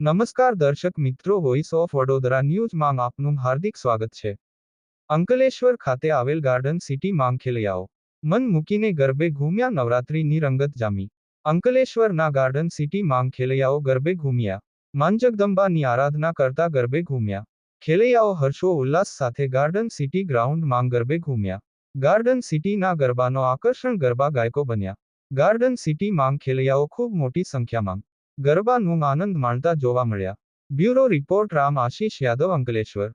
નમસ્કાર દર્શક મિત્રો વોઇસ ઓફ વડોદરા ન્યૂઝમાં આપનું હાર્દિક સ્વાગત છે. અંકલેશ્વર ખાતે આવેલ ગાર્ડન સિટી માંગ ખેલૈયાઓ મન મૂકીને ગરબે ઘૂમ્યા નવરાત્રીની રંગત જામી. અંકલેશ્વરના ગાર્ડન સિટી માંગ ખેલૈયાઓ ગરબે ઘૂમ્યા. માં જગદંબાની આરાધના કરતા ગરબે ઘૂમ્યા. ખેલૈયાઓ હર્ષો ઉલ્લાસ સાથે ગાર્ડન સિટી ગ્રાઉન્ડ માંગ ગરબે ઘૂમ્યા. ગાર્ડન સિટીના ગરબાનો આકર્ષણ ગરબા ગાયકો બન્યા. ગાર્ડન સિટી માંગ ખેલૈયાઓ ખૂબ મોટી સંખ્યામાં ગરબાનું આનંદ માણતા જોવા મળ્યા. Bureau report Ram Ashish Yadav Ankleshwar.